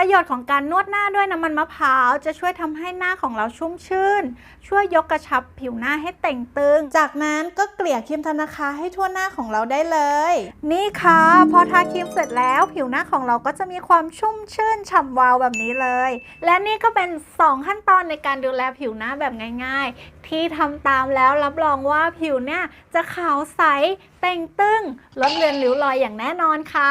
ประโยชน์ของการนวดหน้าด้วยน้ำมันมะพร้าวจะช่วยทำให้หน้าของเราชุ่มชื่น ช่วยยกกระชับผิวหน้าให้เต่งตึง จากนั้นก็เกลี่ยครีมธนาคาให้ทั่วหน้าของเราได้เลย นี่ค่ะ พอทาครีมเสร็จแล้วผิวหน้าของเราก็จะมีความชุ่มชื่นฉ่ำวาวแบบนี้เลย และนี่ก็เป็น 2 ขั้นตอนในการดูแลผิวหน้าแบบง่าย ๆ ที่ทำตามแล้วรับรองว่าผิวเนี่ยจะขาวใสเต่งตึงลดเลือนริ้วรอยอย่างแน่นอนค่ะ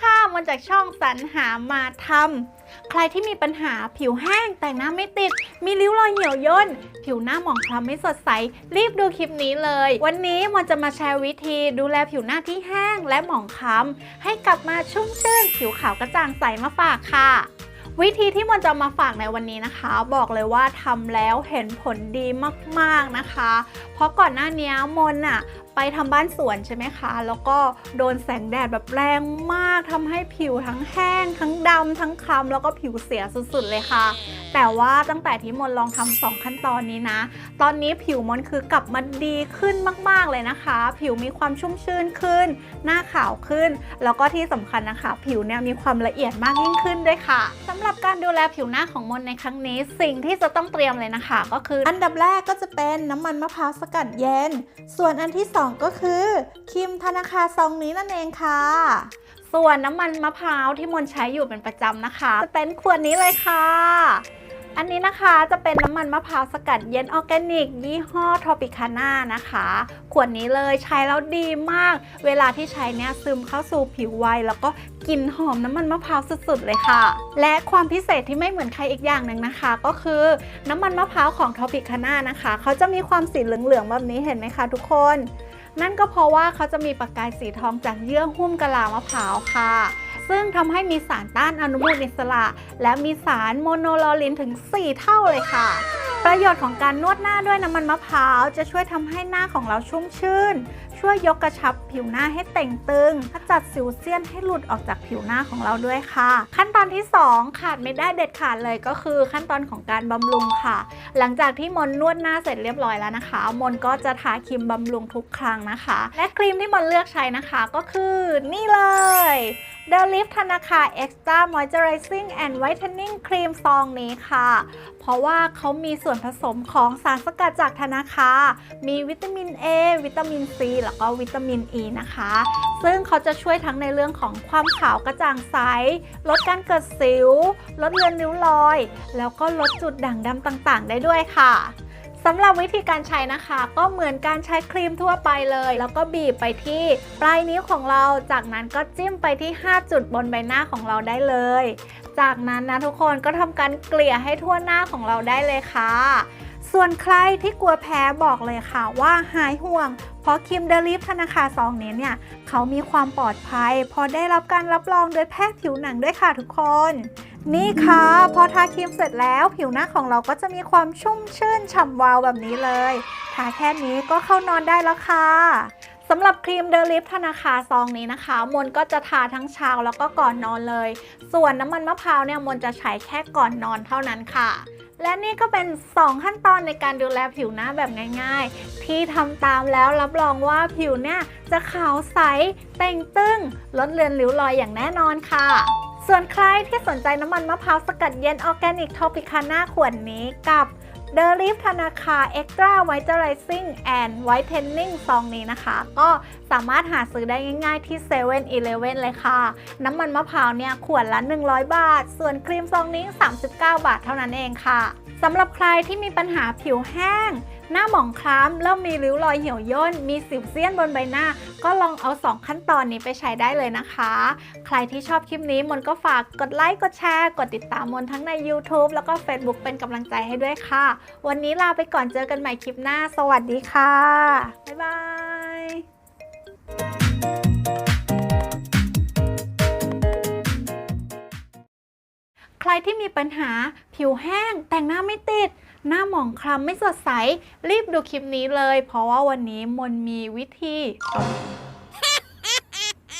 ค่ะมาจากช่องสรรหามาทำใครที่มีปัญหาผิวแห้งแต่งหน้าไม่ติด มีริ้วรอยเหี่ยวย่น ผิวหน้าหมองคล้ำไม่สดใส รีบดูคลิปนี้เลย วันนี้มันจะมาแชร์วิธีดูแลผิวหน้าที่แห้งและหมองคล้ำให้กลับมาชุ่มชื่น ผิวขาวกระจ่างใสมาฝากค่ะวิธีที่มันจะมาฝากในวันนี้นะคะ บอกเลยว่าทำแล้วเห็นผลดีมากๆนะคะ เพราะก่อนหน้านี้มนอะไปทำบ้านสวนใช่ไหมคะ แล้วก็โดนแสงแดดแบบแรงมากทำให้ผิวทั้งแห้ง ทั้งดำทั้งคล้ำแล้วก็ผิวเสียสุดๆเลยค่ะ แต่ว่าตั้งแต่ที่มนลองทำสองขั้นตอนนี้นะ ตอนนี้ผิวมนคือกลับมาดีขึ้นมากๆเลยนะคะ ผิวมีความชุ่มชื่นขึ้น หน้าขาวขึ้น แล้วก็ที่สำคัญนะคะ ผิวเนี่ยมีความละเอียดมากยิ่งขึ้นด้วยค่ะสำหรับการดูแลผิวหน้าของมนในครั้งนี้ สิ่งที่จะต้องเตรียมเลยนะคะ ก็คือ อันดับแรกก็จะเป็นน้ำมันมะพร้าวสกัดเย็น ส่วนอันที่2ก็คือครีมธนาคารซองนี้นั่นเองค่ะ ส่วนน้ำมันมะพร้าวที่มนใช้อยู่เป็นประจำนะคะจะเป็นขวดนี้เลยค่ะ อันนี้นะคะจะเป็นน้ำมันมะพร้าวสกัดเย็นออร์แกนิก ยี่ห้อทอปิคาน่านะคะ ขวดนี้เลยใช้แล้วดีมาก เวลาที่ใช้เนี่ยซึมเข้าสู่ผิวไวแล้วก็กลิ่นหอมน้ำมันมะพร้าวสุดๆเลยค่ะ และความพิเศษที่ไม่เหมือนใครอีกอย่างหนึ่งนะคะ ก็คือน้ำมันมะพร้าวของทอปิคาน่านะคะ เขาจะมีความสีเหลืองๆแบบนี้เห็นไหมคะทุกคน นั่นก็เพราะว่าเขาจะมีประกายสีทองจากเยื่อหุ้มกะลามะพร้าวค่ะ ซึ่งทำให้มีสารต้านอนุมูลอิสระ และมีสารโมโนลอรินถึง 4 เท่าเลยค่ะ ประโยชน์ของการนวดหน้าด้วยน้ำมันมะพร้าว จะช่วยทำให้หน้าของเราชุ่มชื่น ช่วยยกกระชับผิวหน้าให้เต่งตึงขจัดสิวเซียนให้หลุดออกจากผิวหน้าของเราด้วยค่ะ ขั้นตอนที่ 2 ขาดไม่ได้เด็ดขาดเลยก็คือขั้นตอนของการบำรุงค่ะ หลังจากที่มนนวดหน้าเสร็จเรียบร้อยแล้วนะคะ มนก็จะทาครีมบำรุงทุกครั้งนะคะ และครีมที่มนเลือกใช้นะคะก็คือนี่เลย The Lift ธนาคาร Extra Moisturizing and Whitening Cream ซองนี้ค่ะ เพราะว่าเขามีส่วนผสมของสารสกัดจากธนาคารมีวิตามิน A วิตามิน C แล้วก็วิตามิน E นะคะ ซึ่งเขาจะช่วยทั้งในเรื่องของความขาวกระจ่างใส ลดการเกิดสิว ลดเลือนริ้วรอย แล้วก็ลดจุดด่างดำต่างๆ ได้ด้วยค่ะ สำหรับวิธีการใช้นะคะ ก็เหมือนการใช้ครีมทั่วไปเลย แล้วก็บีบไปที่ปลายนิ้วของเรา จากนั้นก็จิ้มไปที่ 5 จุดบนใบหน้าของเราได้เลย จากนั้นนะทุกคนก็ทำการเกลี่ยให้ทั่วหน้าของเราได้เลยค่ะ ส่วนใครที่กลัวแพ้บอกเลยค่ะว่าหายห่วง เพราะครีมเดลิฟธนาคารซองนี้เนี่ยเขามีความปลอดภัย พอได้รับการรับรองโดยแพทย์ผิวหนังด้วยค่ะทุกคน นี่ค่ะ พอทาครีมเสร็จแล้วผิวหน้าของเราก็จะมีความชุ่มชื่นฉ่ำวาวแบบนี้เลย ทาแค่นี้ก็เข้านอนได้แล้วค่ะสำหรับครีมเดลิฟธนาคารซองนี้นะคะ มนก็จะทาทั้งเช้าแล้วก็ก่อนนอนเลย ส่วนน้ำมันมะพร้าวเนี่ยมนจะใช้แค่ก่อนนอนเท่านั้นค่ะ และนี่ก็เป็น 2 ขั้นตอนในการดูแลผิวหน้าแบบง่าย ๆ ที่ทำตามแล้วรับรองว่าผิวเนี่ยจะขาวใสเต่งตึงลดเลือนริ้วรอยอย่างแน่นอนค่ะ ส่วนใครที่สนใจน้ำมันมะพร้าวสกัดเย็นออร์แกนิกทอปิคาน่าขวดนี้กับ The Leaf ธนาคาร Extra Moisturizing and Whitening ซองนี้นะคะ ก็สามารถหาซื้อได้ง่ายๆที่7 e เ e ่ e อเลยค่ะ น้ำมันมะพร้าวเนี่ย ขวดละ 100 บาท ส่วนครีมซองนี้ 39 บาทเท่านั้นเองค่ะสำหรับใครที่มีปัญหาผิวแห้ง หน้าหมองคล้ำเริ่มมีริ้วรอยเหี่ยวย่น มีสิวเซียนบนใบหน้า ก็ลองเอา 2 ขั้นตอนนี้ไปใช้ได้เลยนะคะ ใครที่ชอบคลิปนี้มนก็ฝากกดไลค์ กดแชร์ กดติดตามมนทั้งใน YouTube แล้วก็ Facebook เป็นกำลังใจให้ด้วยค่ะวันนี้ลาไปก่อนเจอกันใหม่คลิปหน้า สวัสดีค่ะ บ๊ายบายใครที่มีปัญหาผิวแห้ง แต่งหน้าไม่ติด หน้าหมองคล้ำไม่สดใส รีบดูคลิปนี้เลย เพราะว่าวันนี้มนมีวิธี